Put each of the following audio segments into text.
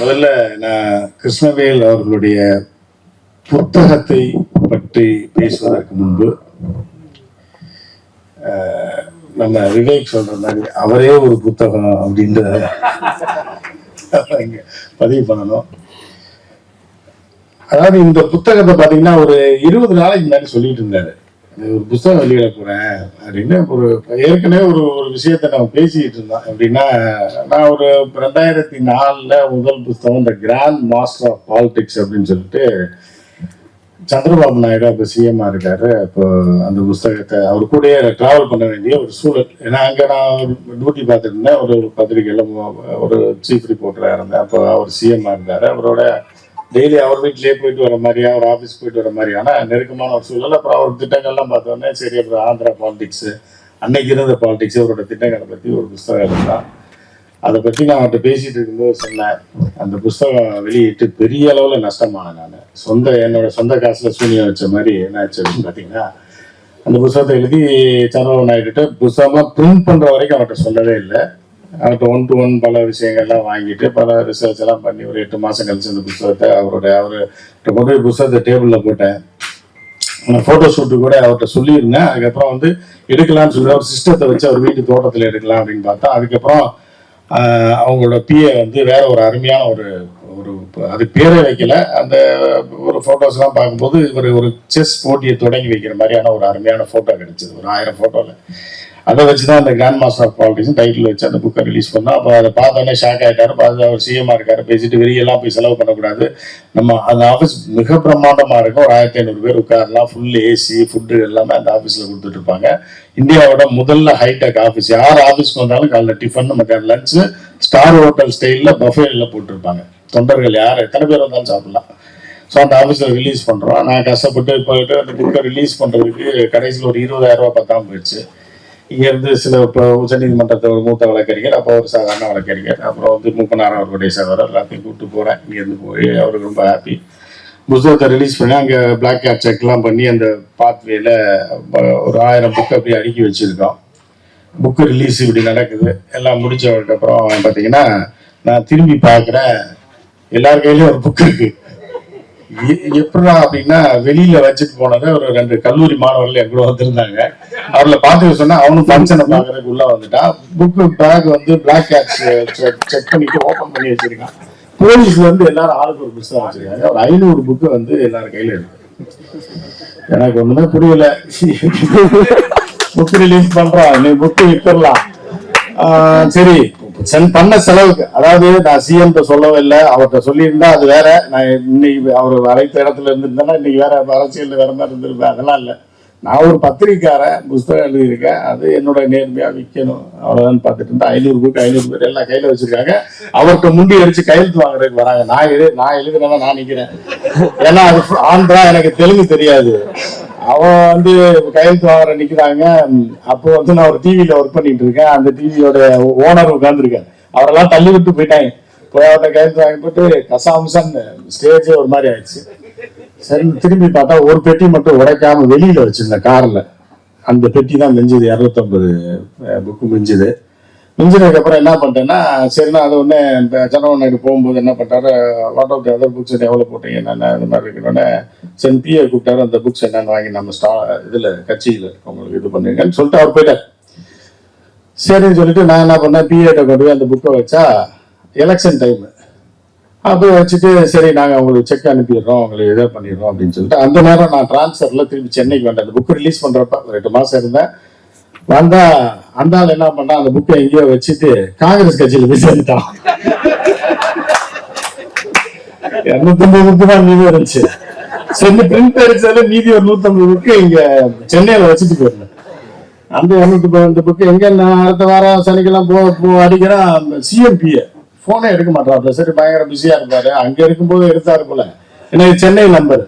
முதல்ல நான் கிருஷ்ணவேல் அவர்களுடைய புத்தகத்தை பற்றி பேசுவதற்கு முன்பு நம்ம விவேக் சொல்ற மாதிரி அவரே ஒரு புத்தகம் அப்படின்றத பதிவு பண்ணணும். அதாவது இந்த புத்தகத்தை பார்த்தீங்கன்னா ஒரு இருபது நாளைக்கு முன்னாடி சொல்லிட்டு இருந்தாரு. ஒரு புத்தகம் வெளியிட போறேன் அப்படின்னு ஒரு ஏற்கனவே ஒரு ஒரு விஷயத்த நம்ம பேசிக்கிட்டு இருந்தோம் எப்படின்னா நான் ஒரு ரெண்டாயிரத்தி நாலுல முதல் புத்தகம் இந்த கிராண்ட் மாஸ்டர் ஆஃப் பாலிடிக்ஸ் அப்படின்னு சொல்லிட்டு சந்திரபாபு நாயுடு அப்போ சிஎம்மா இருக்காரு. அப்போ அந்த புஸ்தகத்தை அவர் கூடயே டிராவல் பண்ண வேண்டிய ஒரு சூழல். ஏன்னா அங்கே நான் டியூட்டி பார்த்துட்டு இருந்தேன். ஒரு பத்திரிகையில் ஒரு சீஃப் ரிப்போர்ட்டராக இருந்தேன். அப்போ அவர் சிஎம்மா இருந்தார். அவரோட டெய்லி அவர் வீட்லேயே போயிட்டு வர மாதிரியா அவர் ஆஃபீஸ் போயிட்டு வர மாதிரியான நெருக்கமான ஒரு சூழல் அப்புறம் அவர் திட்டங்கள்லாம் பார்த்தோன்னே சரி அப்புறம் ஆந்திரா பாலிடிக்ஸ் அன்னைக்கு இருந்த பாலிடிக்ஸ் அவரோட திட்டங்களை பற்றி ஒரு புஸ்தகம் இருந்தான் அதை பற்றி நான் அவர்கிட்ட பேசிட்டு இருக்கும்போது சொன்னேன் அந்த புஸ்தகம் வெளியிட்டு பெரிய அளவில் நஷ்டமான நான். சொந்த என்னோட சொந்த காசில் சூனியம் வச்ச மாதிரி என்ன ஆச்சு அப்படின்னு பார்த்தீங்கன்னா அந்த புஸ்தகத்தை எழுதி சந்திரபாபு நாயுடுகிட்ட புஸ்தகமாக பிரிண்ட் பண்ணுற வரைக்கும் அவர்கிட்ட சொல்லவே இல்லை. அவர்கிட்ட ஒன் டு ஒன் பல விஷயங்கள்லாம் வாங்கிட்டு பல ரிசர்ச் எல்லாம் பண்ணி ஒரு எட்டு மாதம் கழிச்சு அந்த புஸ்தகத்தை அவருடைய அவர்கிட்ட கொண்டு போய் புஸ்தகத்தை டேபிளில் போட்டேன். ஃபோட்டோ ஷூட்டு கூட அவர்கிட்ட சொல்லியிருந்தேன். அதுக்கப்புறம் வந்து எடுக்கலாம்னு சொல்லி ஒரு சிஸ்டத்தை வச்சு அவர் வீட்டு தோட்டத்தில் எடுக்கலாம் அப்படின்னு பார்த்தா அதுக்கப்புறம் அவங்களோட பிஏ வந்து வேற ஒரு அருமையான ஒரு ஒரு அது பேரே வைக்கல. அந்த ஒரு ஃபோட்டோஸ்லாம் பார்க்கும்போது இவர் ஒரு செஸ் போட்டியை தொடங்கி வைக்கிற மாதிரியான ஒரு அருமையான ஃபோட்டோ கிடைச்சது. ஒரு ஆயிரம் ஃபோட்டோவில் அதை வச்சு தான் அந்த grand master of politics title வச்சு அந்த புக்கை ரிலீஸ் பண்ணோம். அப்போ அதை பார்த்தோன்னே ஷாக் ஆகிட்டாரு பார்த்து அவர் சிஎம்மாக இருக்காரு. பேசிட்டு வெளியெல்லாம் போய் செலவு பண்ணக்கூடாது. நம்ம அந்த ஆஃபீஸ் மிக பிரமாண்டமாக இருக்கும். ஒரு ஆயிரத்தி ஐநூறு பேர் உட்காரலாம். ஃபுல் ஏசி ஃபுட்டு எல்லாமே அந்த ஆஃபீஸில் கொடுத்துட்டு இருப்பாங்க. இந்தியாவோட முதல்ல ஹைடெக் ஆஃபீஸ் யார் ஆஃபீஸ்க்கு வந்தாலும் காலைல டிஃபன் மத்தியானம் லஞ்சு ஸ்டார் ஹோட்டல் ஸ்டைலில் பஃபேல போட்டிருப்பாங்க. தொண்டர்கள் யார்? எத்தனை பேர் வந்தாலும் சாப்பிடலாம். ஸோ அந்த ஆஃபீஸில் ரிலீஸ் பண்ணுறோம் நான் கஷ்டப்பட்டு போயிட்டு அந்த புக்கை ரிலீஸ் பண்ணுறதுக்கு கடைசியில் ஒரு இருபதாயிரம் ரூபாய் பத்தாம போயிடுச்சு. இங்கேருந்து சில இப்போ உச்சநீதிமன்றத்தை ஒரு மூத்த வழக்கறிஞர் அப்போ ஒரு சாதாரண வழக்கறிஞர். அப்புறம் வந்து மூப்பனார் அவர்களுடைய சகோதரர் எல்லாத்தையும் கூப்பிட்டு போகிறேன் இங்கேருந்து போய் அவருக்கு ரொம்ப ஹாப்பி புத்தகத்தை ரிலீஸ் பண்ணி அங்கே பிளாக் கேட் செக்லாம் பண்ணி அந்த பாத்வேல ஒரு ஆயிரம் புக் அப்படி அடுக்கி வச்சுருக்கோம். புக்கு ரிலீஸ் இப்படி நடக்குது. எல்லாம் முடிச்சதுக்கப்புறம் பார்த்தீங்கன்னா நான் திரும்பி பார்க்குறேன். எல்லார் கையிலையும் ஒரு புக் இருக்குது எ- அப்படின்னா வெளியில வச்சுட்டு போனது ஒரு ரெண்டு கல்லூரி மாணவர்கள் என் கூட வந்திருந்தாங்க. அவர்ல பார்த்து சொன்னா அவனும் ஃபங்க்ஷனை பாக்குறதுக்கு உள்ள வந்துட்டான் புக்கு பேக் வந்து பிளாக் கேட்ச் செக் பண்ணிட்டு ஓபன் பண்ணி வச்சிருக்கான். போலீஸ் வந்து எல்லாரும் ஆளுக்கு ஒரு புதுசாக வச்சிருக்காங்க. ஒரு ஐநூறு புக்கு வந்து எல்லாரும் கையில இருக்கு எனக்கு ஒண்ணுமே புரியல. புக் ரிலீஸ் பண்றான் நீ புக்கு வித்துடலாம். சரி. சென்ட் பண்ண செலவுக்கு. அதாவது நான் சிஎம் சொல்லவே இல்லை. அவர்கிட்ட சொல்லியிருந்தா அது வேற. நான் இன்னைக்கு அவர் அனைத்து இடத்துல இருந்திருந்தேன்னா இன்னைக்கு வேற அரசியல் வேற மாதிரி இருந்திருப்பேன். அதெல்லாம் இல்லை. நான் ஒரு பத்திரிக்காரன் புஸ்தகம் எழுதியிருக்கேன். அது என்னோட நேர்மையா விற்கணும் அவ்வளவுதான் பார்த்துட்டு இருந்தா ஐநூறு பேருக்கு ஐநூறு பேர் எல்லாம் கையில வச்சிருக்காங்க. அவர்கிட்ட முண்டி அடிச்சு கையெழுத்து வாங்குறதுக்கு வராங்க. நான் எழு நான் எழுதுனதான் நான் நிக்கிறேன். ஏன்னா அது ஆந்திரா எனக்கு தெலுங்கு தெரியாது. அவன் வந்து கையெழுத்து வாங்குற நிக்கிறாங்க. அப்போ வந்து நான் ஒரு டிவியில ஒர்க் பண்ணிட்டு இருக்கேன். அந்த டிவியோட ஓனர் உட்காந்துருக்காரு அவரெல்லாம் தள்ளி விட்டு போயிட்டாங்க. போய் அவர்கிட்ட கையெழுத்து வாங்கி போட்டு கசாம்சன் ஸ்டேஜே ஒரு மாதிரி ஆயிடுச்சு. சரி திரும்பி பார்த்தா ஒரு பெட்டி மட்டும் உடைக்காம வெளியில வச்சிருந்தேன் கார்ல அந்த பெட்டி தான் மிஞ்சுது. இரநூத்தம்பது புக்கு மிஞ்சுது. மிஞ்சினதுக்கு அப்புறம் என்ன பண்ணிட்டேன்னா சரி நான் அது ஒன்று இந்த ஜனவன் நாயுடு போகும்போது என்ன பண்ணிட்டாரு what of the other books எவ்வளோ போட்டீங்க? என்னென்ன? இந்த மாதிரி இருக்கிறோன்னே சரி பிஏ கூப்பிட்டாரு அந்த புக்ஸ் என்னென்னு வாங்கி நம்ம ஸ்டா இதில் கட்சியில் உங்களுக்கு இது பண்ணுங்கன்னு சொல்லிட்டு அவர் போயிட்டார். சரின்னு சொல்லிட்டு நான் என்ன பண்ணேன் பிஏட்ட கொண்டு போய் அந்த புக்கை வச்சா எலெக்ஷன் டைம் அப்போ வச்சுட்டு சரி நாங்கள் உங்களுக்கு செக் அனுப்பிடுறோம் உங்களுக்கு இதை பண்ணிடுறோம் அப்படின்னு சொல்லிட்டு அந்த நேரம் நான் ட்ரான்ஸ்ஃபரில் திரும்பி சென்னைக்கு வந்தேன். அந்த புக்கு ரிலீஸ் பண்ணுறப்ப ரெண்டு மாதம் இருந்தேன். வந்தா அந்த ஆள் என்ன பண்ணா அந்த புக்கை எங்கேயோ வச்சுட்டு காங்கிரஸ் கட்சியில போய் சேர்ந்துட்டான். இரநூத்தம்பது புக்கு தான் மீதி இருந்துச்சு. சரி பிரிண்ட் அடிச்சாலே மீதி ஒரு நூத்தம்பது புக்கு இங்க சென்னையில வச்சுட்டு போயிருந்தேன் அந்த இரநூத்தி பதினஞ்சு புக்கு எங்க நான் அடுத்த வாரம் சனிக்கெல்லாம் போ போ அடிக்கிறேன் சிஎம்பியை போனே எடுக்க மாட்டாப்ல. சரி பயங்கர பிஸியா இருந்தாரு அங்க இருக்கும்போது எடுத்தாரு போல. எனக்கு சென்னை நம்பர்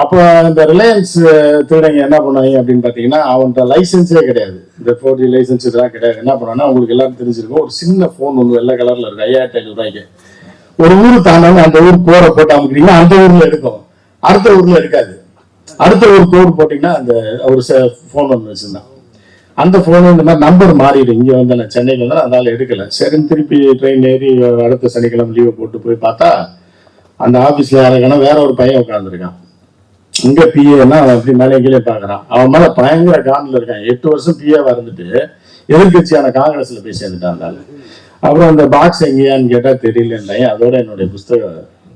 அப்போ இந்த ரிலையன்ஸ் திருடங்க என்ன பண்ணாங்க அப்படின்னு பார்த்தீங்கன்னா அவன்கிட்ட லைசன்ஸே கிடையாது. இந்த ஃபோர் ஜி லைசன்ஸ் இதெல்லாம் கிடையாது. என்ன பண்ணாங்கன்னா உங்களுக்கு எல்லாரும் தெரிஞ்சிருக்கும் ஒரு சின்ன ஃபோன் ஒன்று வெள்ளை கலரில் இருக்கு ஐயாயிரத்தி ஐநூறு ரூபாய்க்கு. ஒரு ஊர் தாண்டாம அந்த ஊர் கோரை போட்டு அமைக்கிறீங்கன்னா அந்த ஊர்ல எடுக்கும் அடுத்த ஊர்ல எடுக்காது அடுத்த ஊர் கோடு போட்டிங்கன்னா அந்த ஒரு ஃபோன் ஒன்று வச்சுருந்தான். அந்த ஃபோனு இந்த மாதிரி நம்பர் மாறிடு இங்கே வந்து நான் சென்னைக்கு வந்தேன் அதனால் எடுக்கலை. சரின்னு திருப்பி ட்ரெயின் ஏறி அடுத்த சனிக்கிழமை லீவை போட்டு போய் பார்த்தா அந்த ஆஃபீஸில் யாருக்கான வேற ஒரு பையன் உட்காந்துருக்கான் இங்க பிஏன்னா அவன் அப்படி மேலே கீழே பார்க்கறான். அவன் மேல பயங்கர காண்டில் இருக்கான். எட்டு வருஷம் பிஏவா இருந்துட்டு எதிர்கட்சியான காங்கிரஸ்ல போய் சேர்ந்துட்டான் அந்த அப்புறம் அந்த பாக்ஸ் எங்கேயான்னு கேட்டா தெரியலன்றாங்க. அதோட என்னுடைய புஸ்தக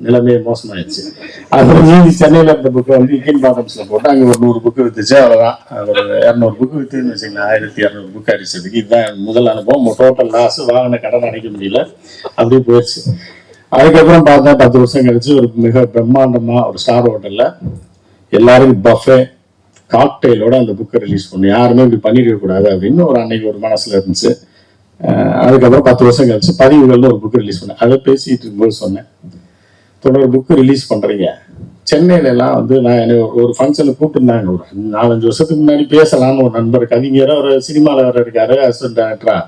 நிலைமையே மோசமாயிடுச்சு. அப்புறம் மீதி சென்னையில இருந்த புக்கு வந்து இக்கின் பாட்டம்ஸ்ல போட்டு அங்க ஒரு நூறு புக்கு வித்துச்சு அவ்வளவுதான். ஒரு இரநூறு புக்கு வித்துன்னு வச்சுக்கலாம் ஆயிரத்தி இரநூறு புக் அடிச்சதுக்கு. இதுதான் முதல் அனுபவம். டோட்டல் லாஸ் வாங்கின கடன் அடைக்க முடியல. அப்படியே போயிடுச்சு. அதுக்கப்புறம் பார்த்தா பத்து வருஷம் கழிச்சு ஒரு மிக பிரம்மாண்டமா ஒரு ஸ்டார் ஹோட்டல்ல எல்லாரும் பஃபே காக்டெயிலோட அந்த புக்கை ரிலீஸ் பண்ணி யாருமே இப்படி பண்ணிருக்க கூடாது அப்படின்னு ஒரு அன்னைக்கு ஒரு மனசுல இருந்துச்சு. அதுக்கப்புறம் பத்து வருஷம் கழிச்சு பதிவுகள்னு ஒரு புக்கு ரிலீஸ் பண்ணேன். அதை பேசிட்டு இருக்கும்போது சொன்னேன். தொடர் புக்கு ரிலீஸ் பண்றீங்க. சென்னையில எல்லாம் வந்து நான் என்னை ஒரு- ஒரு கூப்பிட்டுருந்தாங்க. ஒரு நாலஞ்சு வருஷத்துக்கு முன்னாடி பேசலாம்னு ஒரு நண்பர் கவிஞரா ஒரு சினிமாவில் வேற இருக்காரு அசிஸ்டன்ட் டேரக்டரா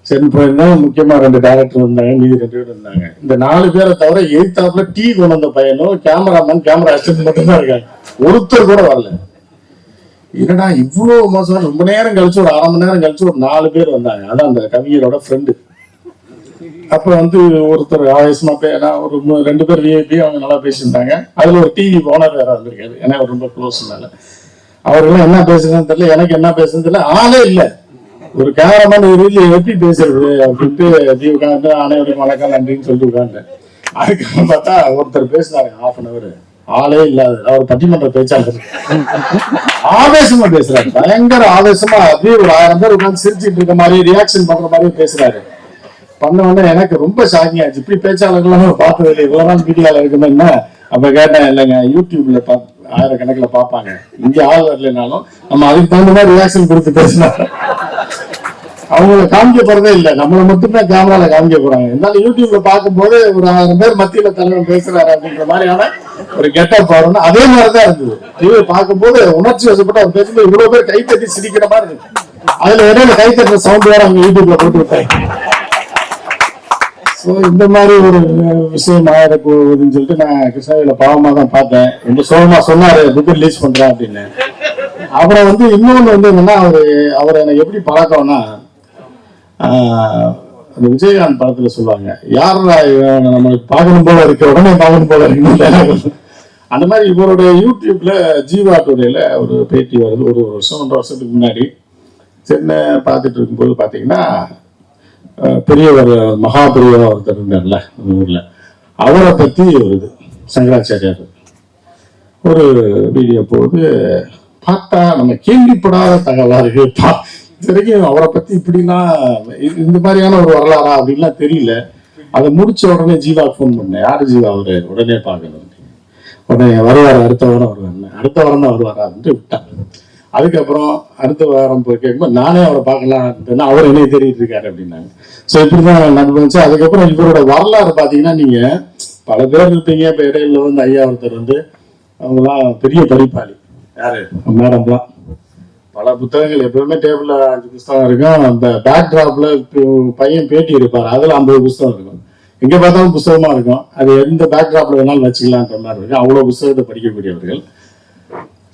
சரி போயிருந்தா முக்கியமா ரெண்டு டேரக்டர் இருந்தாங்க மீதி ரெண்டு பேர் இருந்தாங்க. இந்த நாலு பேரை தவிர எய்த்தாப்புல டீ கொண்டு வந்த பையனும் கேமராமேன் கேமரா அசிஸ்டன்ட் மட்டும்தான் இருக்காங்க. ஒருத்தர் கூட வரல. என்னடா இவ்வளவு மோசம் ரொம்ப நேரம் கழிச்சு ஒரு அரை மணி நேரம் கழிச்சு ஒரு நாலு பேர் வந்தாங்க. அதான் அந்த கவிஞரோட ஃப்ரெண்டு அப்ப வந்து ஒருத்தர் ஆவேசமா பே ஒரு ரெண்டு பேர் விஐபி அவங்க நல்லா பேசியிருந்தாங்க. அதுல ஒரு டிவி ஓனர் வேற வந்திருக்காரு. ஏன்னா அவர் ரொம்ப க்ளோஸ்னால அவரெல்லாம் என்ன பேசுறதுன்னு தெரியல. எனக்கு என்ன பேசுறதுன்னு தெரியல. ஆளே இல்ல. ஒரு கேமராமேன் இருந்து எப்படி பேசுறது அப்படின்ட்டு அப்படி உட்காந்து அனைவருக்கும் வணக்கம் நன்றின்னு சொல்லிட்டு உட்காந்தேன் அதுக்கப்புறம் பார்த்தா ஒருத்தர் பேசினாரு ஹாஃப் அன் அவர் ஆளே இல்லாத அவர் பட்டிமன்ற பேச்சாளர். ஆவேசமா பேசுறாரு பயங்கர ஆவேசமா அப்படியே ஒரு ஆயிரம் பேர் உட்காந்து சிரிச்சிட்டு இருக்க மாதிரி ரியாக்ஷன் பண்ற மாதிரி பேசுறாரு. பண்ண உடனே எனக்கு ரொம்ப ஷாக்கிங் ஆச்சு இப்படி பேச்சாளர்கள்லாம் நான் பார்த்தது இல்லை இவ்வளவு நாள் மீடியால இருக்குன்னு என்ன? அப்ப கேட்டேன் இல்லைங்க யூடியூப்ல பா ஆயிரக்கணக்கில் பார்ப்பாங்க. இங்கே ஆள் வரலனாலும் நம்ம அதுக்கு தகுந்த மாதிரி ரியாக்ஷன் கொடுத்து பேசினா. அவங்கள காமிக்க போறதே இல்லை. நம்மளை மட்டும்தான் கேமரால காமிக்க போறாங்க. இருந்தாலும் யூடியூப்ல பார்க்கும்போது ஒரு ஆயிரம் பேர் மத்தியில தலைவன் பேசுறாரு அப்படின்ற மாதிரியான ஒரு கெட்டப் வரணும் அதே மாதிரிதான் இருந்தது. டிவி பார்க்கும்போது உணர்ச்சி வசப்பட்டு அவர் பேசும்போது இவ்வளவு பேர் கைத்தட்டி சிரிக்கிற மாதிரி இருக்கு. அதுல இடையில கைத்தட்டுற சவுண்ட் வேற அவங்க யூடியூப்ல போட்டு விட்டாங்க ஸோ இந்த மாதிரி ஒரு விஷயம் ஆயிடக்கூடாதுன்னு சொல்லிட்டு நான் கிருஷ்ணகிரியில பாவமாக தான் பார்த்தேன். ரொம்ப சோகமா சொன்னாரு புக் ரிலீஸ் பண்றேன் அப்படின்னு. அப்புறம் வந்து இன்னொன்று வந்து என்னன்னா அவர் அவர் எனக்கு எப்படி பழக்கம்னா அந்த விஜயகாந்த் படத்துல சொல்லுவாங்க யாரா நம்மளுக்கு பார்க்கணும் போல இருக்கு. உடனே பார்க்கணும் போல இருக்கு அந்த மாதிரி இவருடைய யூடியூப்ல ஜீவா டுடேல ஒரு பேட்டி வருது. ஒரு வருஷம் ஒன்றரை வருஷத்துக்கு முன்னாடி. சென்னை பார்த்துட்டு இருக்கும்போது பார்த்தீங்கன்னா பெரியவர் மகா பெரியவர் ஒருத்தர் இருந்தார்ல ஊர்ல. அவரை பத்தி வருது சங்கராச்சாரியார். ஒரு வீடியோ போது பார்த்தா நம்ம கேள்விப்படாத தகவலா இருக்கு. இது வரைக்கும் அவரை பத்தி இப்படின்னா இந்த மாதிரியான ஒரு வரலாறா அப்படின்லாம் தெரியல. அதை முடிச்ச உடனே ஜீவா ஃபோன் பண்ணேன். யாரு ஜீவா? அவரு உடனே பார்க்கணும் உடனே வருவார் அடுத்த வாரம் வருவார். அடுத்த வாரம் தான் வருவாரான்ட்டு விட்டாங்க. அதுக்கப்புறம் அடுத்த வாரம் போய் கேட்கும்போது நானே அவரை பார்க்கலாம் அவர் என்னைய தேடிட்டு இருக்காரு அப்படின்னாங்க. ஸோ இப்படிதான் நடந்துச்சு. அதுக்கப்புறம் இவரோட வரலாறு பார்த்தீங்கன்னா நீங்க பல பேர் இருப்பீங்க. இப்போ இடையில வந்து ஐயா ஒருத்தர் வந்து அவங்களாம் பெரிய படிப்பாளி யாரு? மேடம்லாம். பல புத்தகங்கள் எப்பவுமே டேபிள்ல அஞ்சு புஸ்தகம் இருக்கும். அந்த பேக் டிராப்ல பையன் பேட்டி எடுப்பார். அதுல ஐம்பது புஸ்தகம் இருக்கும். எங்க பார்த்தாலும் புஸ்தகமா இருக்கும். அது எந்த பேக் டிராப்ல வேணாலும் வச்சுக்கலான்ற மாதிரி இருக்கும். அவ்வளவு புஸ்தகத்தை படிக்கக்கூடியவர்கள்.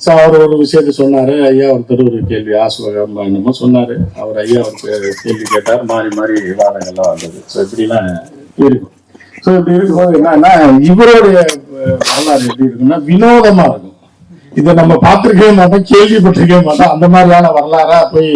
ஸோ அவர் ஒரு விஷயத்த சொன்னாரு. ஐயா ஒருத்தர் ஒரு கேள்வி ஆசுவகம் என்னமோ சொன்னாரு. அவர் ஐயா ஒரு கேள்வி கேட்டார். மாறி மாறி விவாதங்கள்லாம் வந்தது. ஸோ இப்படிலாம் இருக்கும். ஸோ இப்படி இருக்கும்போது என்னன்னா இவருடைய வரலாறு எப்படி இருக்குன்னா வினோதமா இருக்கும். இதை நம்ம பார்த்துருக்கவே மாட்டோம் கேள்விப்பட்டிருக்கவே மாட்டோம். அந்த மாதிரியான வரலாறா போய்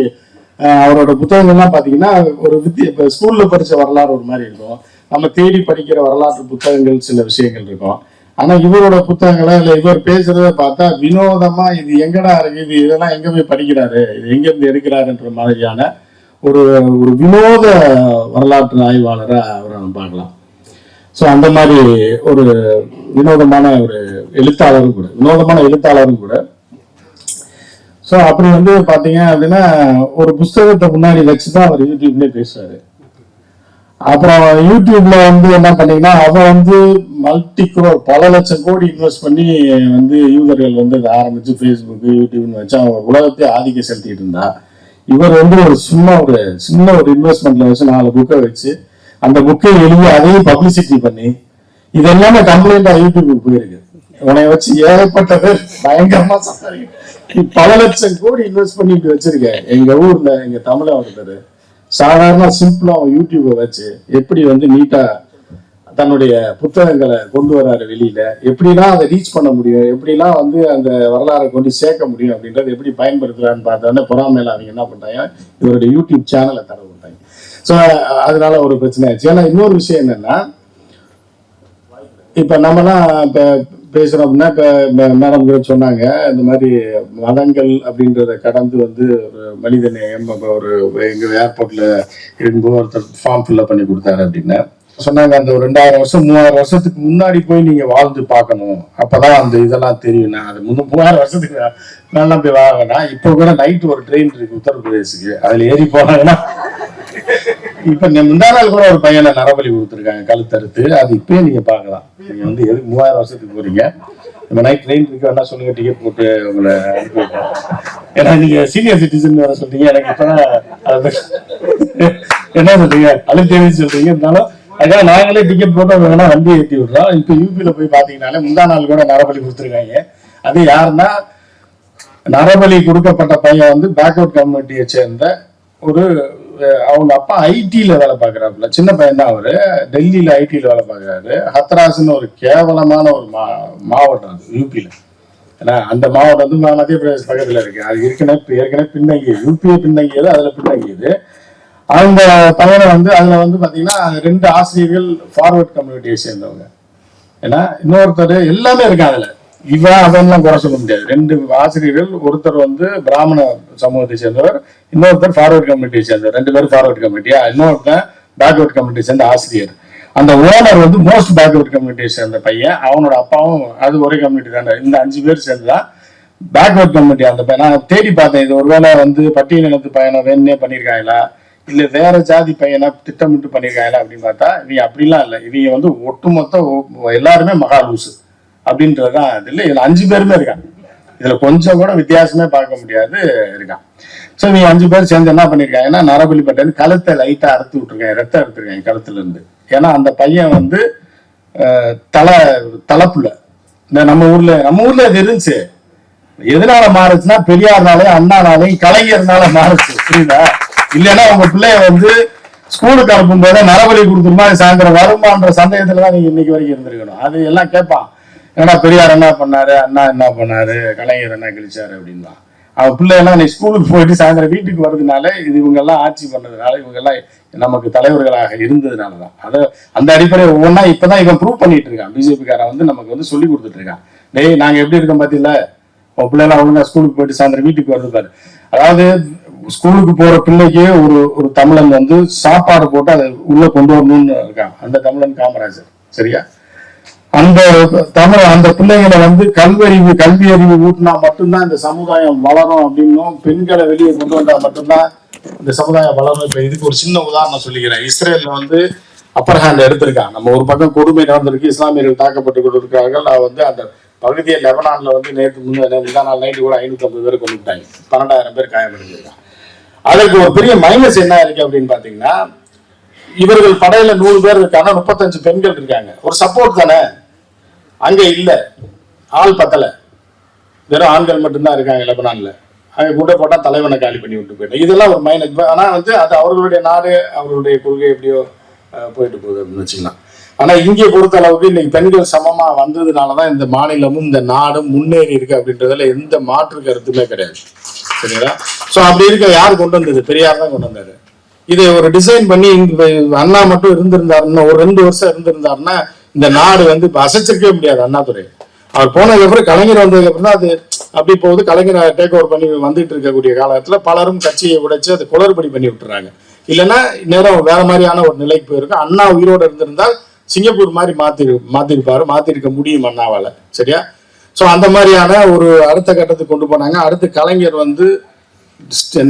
அவரோட புத்தகங்கள்லாம் பார்த்தீங்கன்னா ஒரு வித்திய இப்போ ஸ்கூலில் படித்த வரலாறு ஒரு மாதிரி இருக்கும். நம்ம தேடி படிக்கிற வரலாற்று புத்தகங்கள் சில விஷயங்கள் இருக்கும். ஆனால் இவரோட புத்தகங்களை இல்லை இவர் பேசுறத பார்த்தா வினோதமாக இது எங்கடா இருக்கு? இது இதெல்லாம் எங்கே போய் படிக்கிறாரு? இது எங்கேருந்து எடுக்கிறாருன்ற மாதிரியான ஒரு ஒரு வினோத வரலாற்று ஆய்வாளராக அவரை நம்ம பார்க்கலாம். ஸோ அந்த மாதிரி ஒரு வினோதமான ஒரு எழுத்தாளரும் கூட வினோதமான எழுத்தாளரும் கூட. ஸோ அப்படி வந்து பார்த்தீங்க அப்படின்னா ஒரு புஸ்தகத்தை முன்னாடி வச்சு தான் அவர் யூடியூப்லேயே பேசுவாரு. அப்புறம் யூடியூப்ல வந்து என்ன பண்ணீங்கன்னா அவன் வந்து மல்டி குரோர் பல லட்சம் கோடி இன்வெஸ்ட் பண்ணி வந்து யூதர்கள் வந்து அதை ஆரம்பிச்சு ஃபேஸ்புக் யூடியூப்னு வச்சு அவன் உலகத்தை ஆதிக்கம் செலுத்திட்டு இருந்தா. இவர் வந்து ஒரு சும்மா ஒரு சின்ன ஒரு இன்வெஸ்ட்மெண்ட்ல வச்சு நாலு புக்கை வச்சு அந்த புக்கை எழுதி அதையும் பப்ளிசிட்டி பண்ணி இதெல்லாம் கம்ப்ளைண்டா யூடியூபுக்கு போயிருக்கு. உன்னை வச்சு ஏகப்பட்ட பேர் பயங்கரமா சம்பாதிக்க பல லட்சம் கோடி இன்வெஸ்ட் பண்ணிட்டு வச்சிருக்க எங்க ஊர்ல எங்க தமிழ ஒருத்தர் சாதாரண சிம்பிளா யூடியூபை வச்சு எப்படி வந்து நீட்டா தன்னுடைய புத்தகங்களை கொண்டு வராரு வெளியில எப்படிலாம் அதை ரீச் பண்ண முடியும் எப்படிலாம் வந்து அந்த வரலாறை கொண்டு சேர்க்க முடியும் அப்படின்றத எப்படி பயன்படுத்துறான்னு பார்த்தோன்னே பொறாமையில அவங்க என்ன பண்றாங்க இவருடைய யூடியூப் சேனலை தர ஸோ அதனால ஒரு பிரச்சனை ஆச்சு. ஏன்னா இன்னொரு விஷயம் என்னன்னா இப்ப நம்மலாம் இப்போ பேசுறோம் அப்படின்னா இப்ப மேடம் கூட சொன்னாங்க இந்த மாதிரி மதங்கள் அப்படின்றத கடந்து வந்து ஒரு மனித நேயம் ஒரு எங்க ஏர்போர்ட்ல இருக்கும்போது ஒருத்தர் ஃபார்ம் ஃபில்லப் பண்ணி கொடுத்தாரு அப்படின்னு. சொன்னாங்க அந்த ஒரு ரெண்டாயிரம் வருஷம் மூவாயிரம் வருஷத்துக்கு முன்னாடி போய் நீங்க வாழ்ந்து பார்க்கணும். அப்பதான் அந்த இதெல்லாம் தெரியும். நான் அது முன்ன மூவாயிரம் வருஷத்துக்கு நல்லா போய் வாங்கினா இப்போ கூட நைட் ஒரு ட்ரெயின் இருக்கு உத்தரப்பிரதேசுக்கு அதுல ஏறி போனாங்கன்னா இப்ப இந்த முந்தா நாள் கூட ஒரு பையனை நரபலி கொடுத்துருக்காங்க கழுத்தறுத்து. அது இப்பயே நீங்க பார்க்கலாம். நீங்க வந்து எதுக்கு மூவாயிரம் வருஷத்துக்கு போறீங்க. இந்த நைட் ட்ரெயின் இருக்கு வேணா சொல்லுங்க டிக்கெட் போட்டு உங்களை அனுப்பி ஏன்னா நீங்க சீனியர் சிட்டிசன் வேற சொல்றீங்க. எனக்கு இப்பதான் என்ன சொல்றீங்க? அழுத்தேவி சொல்றீங்க. இருந்தாலும் அதான் நாங்களே டிக்கெட் போட்டு வேணா வண்டி ஏற்றி விடுறோம். இப்ப யூபியில போய் பாத்தீங்கன்னாலே முந்தா நாள் கூட நரபலி கொடுத்துருக்காங்க. அது யாருன்னா நரபலி கொடுக்கப்பட்ட பையன் வந்து பேக்வர்ட் கம்யூனிட்டியை சேர்ந்த ஒரு அவங்க அப்பா ஐடியில் வேலை பார்க்குறாப்புல. சின்ன பையன் தான் அவர். டெல்லியில் ஐடியில் வேலை பார்க்குறாரு. ஹத்ராஸ்னு ஒரு கேவலமான ஒரு மா மாவட்டம் அது யூபியில் ஏன்னா அந்த மாவட்டம் வந்து நான் மத்திய பிரதேச பக்கத்தில் இருக்குது அது ஏற்கனவே இப்ப ஏற்கனவே பின்தங்கியது. யூபியை பின்தங்கியது அதில் பின்தங்கியது. அந்த பையனை வந்து அதில் வந்து பார்த்தீங்கன்னா ரெண்டு ஆசிரியர்கள் ஃபார்வர்ட் கம்யூனிட்டியை சேர்ந்தவங்க. ஏன்னா இன்னொருத்தர் எல்லாமே இருக்காங்க அதில். இவன் அதெல்லாம் குறை சொல்ல முடியாது. ரெண்டு ஆசிரியர்கள் ஒருத்தர் வந்து பிராமண சமூகத்தை சேர்ந்தவர் இன்னொருத்தர் ஃபார்வர்ட் கம்யூனிட்டியை சேர்ந்தவர். ரெண்டு பேரும் ஃபார்வர்ட் கம்யூனிட்டியா இன்னொருத்தன் பேக்வர்ட் கம்யூனிட்டியை சேர்ந்த ஆசிரியர். அந்த ஓனர் வந்து மோஸ்ட் பேக்வர்ட் கம்யூனிட்டியை சேர்ந்த பையன். அவனோட அப்பாவும் அது ஒரே கம்யூனிட்டி தானே. இந்த அஞ்சு பேர் சேர்ந்துதான் பேக்வர்ட் கம்யூனிட்டி அந்த பையன். நான் தேடி பார்த்தேன். இது ஒருவேளை வந்து பட்டியலினத்து பையனை வேணுன்னே பண்ணியிருக்காங்களா? இல்ல வேற ஜாதி பையனா திட்டமிட்டு பண்ணியிருக்காங்களா அப்படின்னு பார்த்தா இவங்க அப்படிலாம் இல்லை. இவங்க வந்து ஒட்டுமொத்த எல்லாருமே மகா லூசு அப்படின்றதுதான் இது இல்லை அஞ்சு பேருமே இருக்காங்க. இதுல கொஞ்சம் கூட வித்தியாசமே பார்க்க முடியாது இருக்கான் ஸோ நீ அஞ்சு பேர் சேர்ந்து என்ன பண்ணிருக்காங்கன்னா நரபலி பட்டன் கழுத்தை லைட்டா அறுத்து விட்டுருக்காங்க. ரத்தம் அறுத்துருக்கேன் கழுத்துல இருந்து ஏன்னா அந்த பையன் வந்து தலை தலைப்புல இந்த நம்ம ஊர்ல நம்ம ஊர்ல இது இருந்துச்சு. எதனால மாறுச்சுன்னா பெரியார்னாலையும் அண்ணானாலையும் கலைஞர்னால மாறுச்சு. புரியுதா? இல்லைன்னா உங்க பிள்ளைய வந்து ஸ்கூலுக்கு அனுப்பும் போதே நரபலி கொடுத்துருமா சாயந்தரம் வருமான்ற சந்தேகத்துல தான் நீங்க இன்னைக்கு வரைக்கும் இருந்திருக்கணும். அது எல்லாம் கேட்பான். ஏன்னா பெரியார் என்ன பண்ணாரு அண்ணா என்ன பண்ணாரு கலைஞர் என்ன கிழிச்சாரு அப்படின்லாம். அவன் பிள்ளைகள்லாம் நீ ஸ்கூலுக்கு போயிட்டு சாயந்தரம் வீட்டுக்கு வர்றதுனால இது இவங்கெல்லாம் ஆட்சி பண்ணதுனால இவங்கெல்லாம் நமக்கு தலைவர்களாக இருந்ததுனால தான். அதை அந்த அடிப்படையில் ஒவ்வொன்றா இப்பதான் இவன் ப்ரூவ் பண்ணிட்டு இருக்கான். பிஜேபிக்காரன் வந்து நமக்கு வந்து சொல்லி கொடுத்துட்டு இருக்கான். டேய் நாங்கள் எப்படி இருக்கோம் பார்த்தீங்களா உன் பிள்ளைலாம் ஒழுங்காக ஸ்கூலுக்கு போயிட்டு சாயந்தரம் வீட்டுக்கு வருது பாரு. அதாவது ஸ்கூலுக்கு போற பிள்ளைக்கே ஒரு ஒரு தமிழன் வந்து சாப்பாடு போட்டு அதை உள்ள கொண்டு வரணும்னு இருக்கான். அந்த தமிழன் காமராஜர். சரியா? அந்த தமிழ் அந்த பிள்ளைங்களை வந்து கல்வறிவு கல்வி அறிவு ஊட்டினா மட்டும்தான் இந்த சமுதாயம் வளரும் அப்படின்னும் பெண்களை வெளியே கொண்டு வந்தா மட்டும்தான் இந்த சமுதாயம் வளரும். இப்ப இதுக்கு ஒரு சின்ன உதாரணம் சொல்லிக்கிறேன். இஸ்ரேல்ல வந்து அப்பர் ஹேண்ட் எடுத்திருக்காங்க. நம்ம ஒரு பக்கம் கொடுமை நடந்திருக்கு இஸ்லாமியர்கள் தாக்கப்பட்டு கொண்டிருக்கிறார்கள். அது வந்து அந்த பகுதியை லெபனான்ல வந்து நேற்று முந்தா முந்தா நாள் நைட்டு கூட ஐநூத்தி ஐம்பது பேர் கொண்டுட்டாங்க பன்னெண்டாயிரம் பேர் காயமடைஞ்சிருக்காங்க. அதற்கு ஒரு பெரிய மைனஸ் என்ன இருக்கு அப்படின்னு பாத்தீங்கன்னா இவர்கள் படையில நூறு பேர் இருக்காங்க முப்பத்தஞ்சு பெண்கள் இருக்காங்க. ஒரு சப்போர்ட் தானே? அங்க இல்ல. ஆள் பத்தல. வெறும் ஆண்கள் மட்டும்தான் இருக்காங்க லெபனான்ல. அங்க கூட போட்டா தலைவனை காலி பண்ணி விட்டு போயிட்டேன் இதெல்லாம் ஒரு மைனஸ் ஆனா வந்து அது அவர்களுடைய நாடு அவர்களுடைய கொள்கை எப்படியோ போயிட்டு போகுது அப்படின்னு வச்சுக்கலாம். ஆனா இங்கே பொறுத்த அளவுக்கு இன்னைக்கு பெண்கள் சமமா வந்ததுனாலதான் இந்த மாநிலமும் இந்த நாடும் முன்னேறி இருக்கு அப்படின்றதுல எந்த மாற்று கருத்துமே கிடையாது. சரிங்களா? சோ அப்படி இருக்க யார் கொண்டு வந்தது? பெரியார் தான் கொண்டு வந்தாரு. இதை ஒரு டிசைன் பண்ணி இந்த அண்ணா மட்டும் இருந்திருந்தாருன்னா ஒரு ரெண்டு வருஷம் இருந்திருந்தாருன்னா இந்த நாடு வந்து இப்ப அசைச்சிருக்கவே முடியாது அண்ணாதுரை. அவர் போனதுக்கு அப்புறம் கலைஞர் வந்ததுக்கு அப்புறம் தான் அது அப்படி போகுது. கலைஞர் டேக் ஓவர் பண்ணி வந்துட்டு இருக்கக்கூடிய காலத்தில் பலரும் கட்சியை உடைச்சு அதை குளறுபடி பண்ணி விட்டுறாங்க. இல்லைன்னா நேரம் வேற மாதிரியான ஒரு நிலைக்கு போயிருக்கும் அண்ணா உயிரோட இருந்திருந்தால் சிங்கப்பூர் மாதிரி மாத்தி மாத்திருப்பாரு. மாத்திருக்க முடியும் அண்ணாவால. சரியா? ஸோ அந்த மாதிரியான ஒரு அடுத்த கட்டத்துக்கு கொண்டு போனாங்க. அடுத்து கலைஞர் வந்து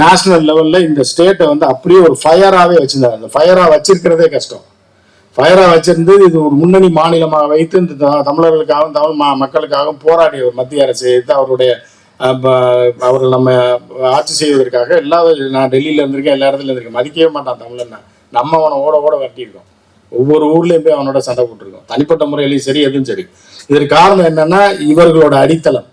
நேஷனல் லெவல்ல இந்த ஸ்டேட்டை வந்து அப்படியே ஒரு ஃபயராகவே வச்சிருந்தாங்க அந்த ஃபயராக வச்சிருக்கிறதே கஷ்டம். ஃபயரா வச்சிருந்து இது ஒரு முன்னணி மாநிலமாக வைத்து இந்த த- தமிழர்களுக்காகவும் தமிழ் ம- மக்களுக்காகவும் போராடிய ஒரு மத்திய அரசு. எதிர்த்து அவருடைய அவர் அவர்கள் நம்ம ஆட்சி செய்வதற்காக எல்லா நான் டெல்லியில இருந்திருக்கேன் எல்லா இடத்துல இருந்திருக்கேன். மதிக்கவே மாட்டான் தமிழன். நம்ம அவனை ஓட ஓட வட்டியிருக்கோம் ஒவ்வொரு ஊர்லயும் போய் அவனோட சண்டை போட்டிருக்கோம். தனிப்பட்ட முறையிலையும் சரி எதுவும் சரி. இதற்கு காரணம் என்னன்னா இவர்களோட அடித்தளம்.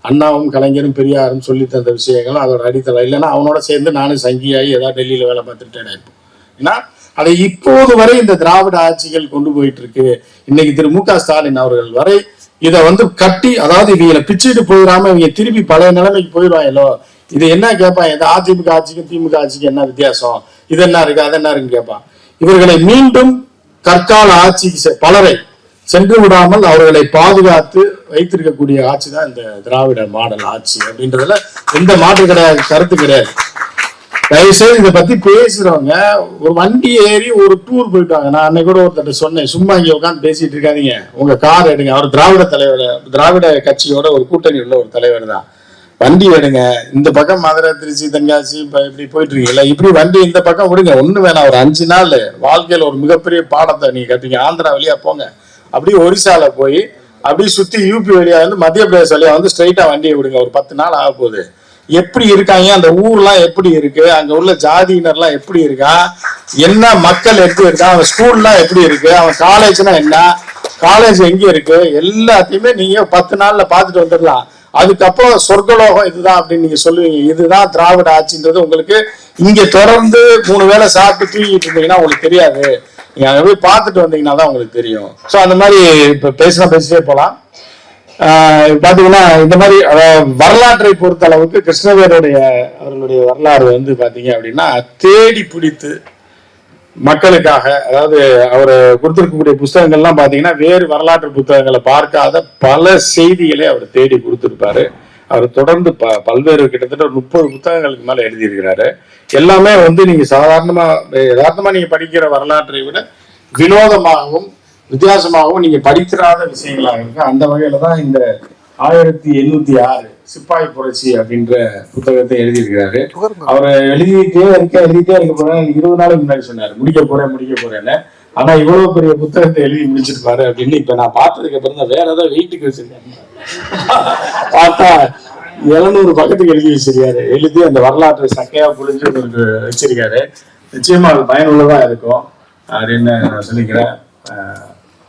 அண்ணாவும் கலைஞரும் பெரியாரும் சொல்லி தந்த விஷயங்கள் அதோட அடித்தளம். இல்லைன்னா அவனோட சேர்ந்து நானும் சங்கியாகி ஏதாவது டெல்லியில் வேலை பார்த்துட்டு இருப்போம் ஏன்னா அதை இப்போது வரை இந்த திராவிட ஆட்சிகள் கொண்டு போயிட்டு இருக்கு இன்னைக்கு திரு மு க ஸ்டாலின் அவர்கள் வரை இதை வந்து கட்டி அதாவது இவங்களை பிச்சுட்டு போயிடாம இவங்க திருப்பி பழைய நிலைமைக்கு போயிடுவாங்களோ? இது என்ன கேட்பான்? இந்த அதிமுக ஆட்சிக்கும் திமுக ஆட்சிக்கும் என்ன வித்தியாசம்? இது என்ன இருக்கு அது என்ன இருக்குன்னு கேட்பான். இவர்களை மீண்டும் கற்கால ஆட்சிக்கு செ- பலரை சென்று விடாமல் அவர்களை பாதுகாத்து வைத்திருக்கக்கூடிய ஆட்சி தான் இந்த திராவிட மாடல் ஆட்சி அப்படின்றதுல எந்த மாற்று கிடையாது கருத்து கிடையாது. தயவுசெய்து இதை பத்தி பேசுறவங்க ஒரு வண்டி ஏறி ஒரு டூர் போயிட்டாங்க. நான் அன்னைக்கு கூட ஒருத்தர் சொன்னேன் சும்மா இங்க உட்காந்து பேசிட்டு இருக்காதீங்க. உங்க கார் எடுங்க. அவர் திராவிட தலைவர் திராவிட கட்சியோட ஒரு கூட்டணி உள்ள ஒரு தலைவர் தான். வண்டி எடுங்க. இந்த பக்கம் மதுரை திருச்சி தென்காசி இப்படி போயிட்டு இருக்கீங்கல்ல இப்படி வண்டி இந்த பக்கம் விடுங்க. ஒண்ணு வேணாம். ஒரு அஞ்சு நாள் வாழ்க்கையில ஒரு மிகப்பெரிய பாடத்தை நீங்க கட்டுங்க. ஆந்திரா வழியா போங்க. அப்படியே ஒரிசால போய் அப்படியே சுத்தி யூபி வழியா வந்து மத்திய பிரதேச வழியா வந்து ஸ்ட்ரைட்டா வண்டியை விடுங்க. ஒரு பத்து நாள் ஆக போகுது எப்படி இருக்காங்க? அந்த ஊர்லாம் எப்படி இருக்கு? அங்க உள்ள ஜாதியினர்லாம் எப்படி இருக்கா? என்ன மக்கள் எப்படி இருக்கா? அவன் ஸ்கூல்லாம் எப்படி இருக்கு? அவன் காலேஜ்னா என்ன? காலேஜ் எங்க இருக்கு? எல்லாத்தையுமே நீங்க பத்து நாள்ல பார்த்துட்டு வந்துடலாம். அதுக்கப்புறம் சொர்க்கலோகம் இதுதான் அப்படின்னு நீங்க சொல்லுவீங்க இதுதான் திராவிட ஆட்சின்றது உங்களுக்கு இங்க தொடர்ந்து மூணு வேளை சாப்பிட்டு தூங்கிட்டு இருந்தீங்கன்னா உங்களுக்கு தெரியாது. நீங்க அங்க போய் பார்த்துட்டு வந்தீங்கன்னா தான் உங்களுக்கு தெரியும். ஸோ அந்த மாதிரி இப்ப பேசினா பேசிட்டே போலாம். பாத்தீங்கன்னா இந்த மாதிரி அதாவது வரலாற்றை பொறுத்த அளவுக்கு கிருஷ்ணவேருடைய அவர்களுடைய வரலாறு வந்து பாத்தீங்க அப்படின்னா தேடி பிடித்து மக்களுக்காக அதாவது அவர் கொடுத்துருக்கக்கூடிய புத்தகங்கள்லாம் பாத்தீங்கன்னா வேறு வரலாற்று புத்தகங்களை பார்க்காத பல செய்திகளை அவர் தேடி கொடுத்துருப்பாரு. அவர் தொடர்ந்து ப பல்வேறு கிட்டத்தட்ட ஒரு முப்பது புத்தகங்களுக்கு மேலே எழுதியிருக்கிறாரு. எல்லாமே வந்து நீங்க சாதாரணமா யதார்த்தமா நீங்க படிக்கிற வரலாற்றை விட வினோதமாகவும் வித்தியாசமாகவும் நீங்க படித்திராத விஷயங்களாக இருக்கு? அந்த வகையில தான் இந்த ஆயிரத்தி எண்ணூத்தி ஆறு சிப்பாய் புரட்சி அப்படின்ற புத்தகத்தை எழுதியிருக்கிறாரு. அவர் எழுதிட்டே இருக்க எழுதிட்டே இருக்க போறேன். இருபது நாளுக்கு முன்னாடி சொன்னாரு. முடிக்க போறேன் முடிக்க போறேன்னு. ஆனா இவ்வளவு பெரிய புத்தகத்தை எழுதி முடிச்சிருப்பாரு அப்படின்னு இப்ப நான் பார்த்ததுக்கு அப்புறம் தான் வேற ஏதாவது வெயிட்டுக்கு வச்சிருக்கேன் பார்த்தா எழுநூறு பக்கத்துக்கு எழுதி வச்சிருக்காரு. எழுதி அந்த வரலாற்றை சக்கையா புழிஞ்சு உங்களுக்கு வச்சிருக்காரு. நிச்சயமா அது பயனுள்ளதா இருக்கும் அப்படின்னு நான் சொல்லிக்கிறேன்.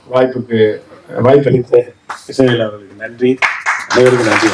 வாய்ப்புக்கு வாய்ப்பளித்த இசையில் நன்றி. அனைவருக்கும் நன்றி.